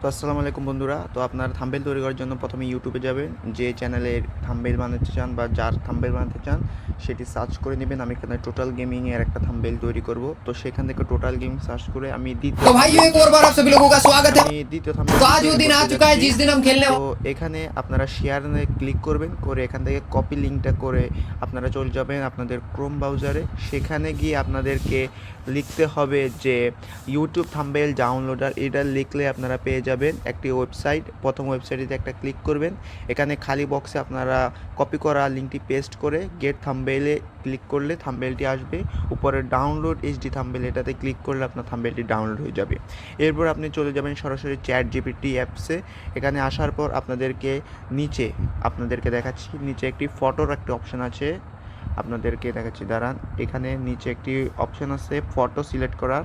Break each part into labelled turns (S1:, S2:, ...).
S1: তো আসসালামু আলাইকুম বন্ধুরা তো আপনার থাম্বেল তৈরি করার জন্য প্রথমে ইউটিউবে যাবেন যে চ্যানেলের থাম্বেল বানাতে চান বা যার থাম্বেল বানাতে চান সেটি সার্চ করে নেবেন আমি এখানে টোটাল গেমিং এর একটা থাম্বেল তৈরি করব তো সেখান থেকে টোটাল গেমিং সার্চ করে আমি দ্বিতীয়
S2: तो भाइयों एक और बार आप सभी लोगों का स्वागत है
S1: আমি দ্বিতীয় থাম্বেল
S2: तो आज वो दिन आ चुका है जिस दिन हम खेलने
S1: তো এখানে আপনারা শেয়ার ক্লিক করবেন করে এখান থেকে কপি লিঙ্কটা করে আপনারা চলে যাবেন আপনাদের ক্রোম ব্রাউজারে সেখানে গিয়ে আপনাদেরকে লিখতে হবে যে ইউটিউব থাম্বেল ডাউনলোডার এটা লিখলে আপনারা পেয়ে যাবেন, একটি ওয়েবসাইট প্রথম ওয়েবসাইটে একটা ক্লিক করবেন। এখানে খালি বক্সে আপনারা কপি করা লিঙ্কটি পেস্ট করে গেট থাম্বেলে ক্লিক করলে থাম্বেলটি আসবে। উপরে ডাউনলোড এইচডি থাম্বেল এটাতে ক্লিক করলে আপনার থাম্বেলটি ডাউনলোড হয়ে যাবে। এরপর আপনি চলে যাবেন সরাসরি চ্যাট জিপিটি অ্যাপসে এখানে আসার পর আপনাদেরকে নিচে, আপনাদেরকে দেখাচ্ছি, নিচে একটি ফটোর একটি অপশন আছে। আপনাদেরকে দেখাচ্ছি, দাঁড়ান। এখানে নিচে একটি অপশন আছে ফটো সিলেক্ট করার।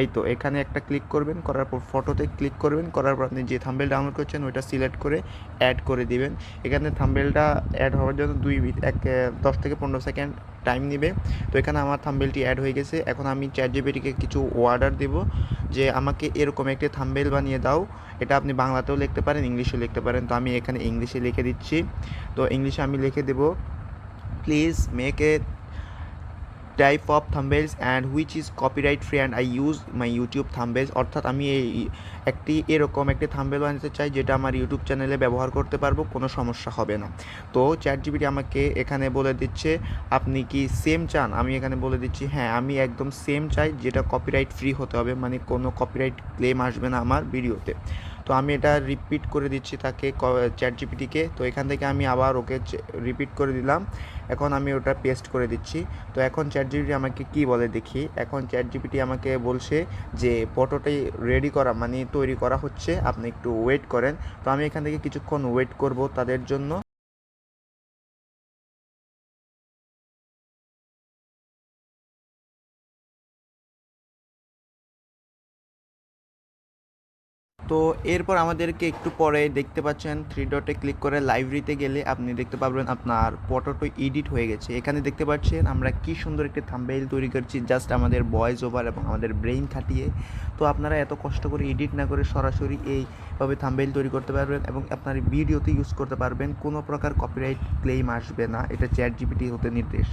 S1: এই তো, এখানে একটা ক্লিক করবেন, করার পর ফটোতে ক্লিক করবেন, করার পর আপনি যে থাম্বেল ডাউনলোড করছেন, ওইটা সিলেক্ট করে অ্যাড করে দিবেন। এখানে থাম্বেলটা অ্যাড হওয়ার জন্য দুই এক দশ থেকে পনেরো সেকেন্ড টাইম নেবে। তো এখানে আমার থাম্বেলটি অ্যাড হয়ে গেছে। এখন আমি চ্যাট জিপিটিকে কিছু অর্ডার দেব যে আমাকে এরকম একটি থাম্বেল বানিয়ে দাও। এটা আপনি বাংলাতেও লিখতে পারেন, ইংলিশেও লিখতে পারেন। তো আমি এখানে ইংলিশে লিখে দিচ্ছি। তো ইংলিশে আমি লিখে দেব please make a type of thumbnails and which is copyright free and I use my YouTube thumbnails অর্থাৎ আমি এই একটি এরকম একটি থাম্বেল বানাতে চাই যেটা আমার ইউটিউব চ্যানেলে ব্যবহার করতে পারব, কোনো সমস্যা হবে না। তো চ্যাট জিপিটি আমাকে এখানে বলে দিচ্ছে, আপনি কি সেম চান? আমি এখানে বলে দিচ্ছি হ্যাঁ আমি একদম সেম চাই, যেটা কপিরাইট ফ্রি হতে হবে মানে কোনো কপিরাইট ক্লেম আসবে না আমার ভিডিওতে তো আমি এটা রিপিট করে দিচ্ছি তাকে চ্যাট জিপিটিকে তো এখান থেকে আমি আবার ওকে রিপিট করে দিলাম। এখন আমি ওটা পেস্ট করে দিচ্ছি। তো এখন চ্যাট জিপিটি আমাকে কি বলে দেখি? এখন চ্যাট জিপিটি আমাকে বলছে যে ফটোটাই রেডি করা মানে তৈরি করা হচ্ছে। আপনি একটু ওয়েট করেন। তো আমি এখান থেকে কিছুক্ষণ ওয়েট করব তাদের জন্য। তো এরপর আমাদেরকে একটু পরে দেখতে পাচ্ছেন থ্রি ডটে ক্লিক করে লাইব্রেরিতে গেলে আপনি দেখতে পাবেন আপনার ফটোটো এডিট হয়ে গেছে। এখানে দেখতে পাচ্ছেন আমরা কি সুন্দর একটি থাম্বেল তৈরি করছি জাস্ট আমাদের ভয়েস ওভার এবং আমাদের ব্রেইন খাটিয়ে। তো আপনারা এত কষ্ট করে এডিট না করে সরাসরি এইভাবে থাম্বেল তৈরি করতে পারবেন এবং আপনার ভিডিওতে ইউজ করতে পারবেন। কোনো প্রকার কপিরাইট ক্লেম আসবে না। এটা চ্যাট জিপিটি হতে নির্দেশ।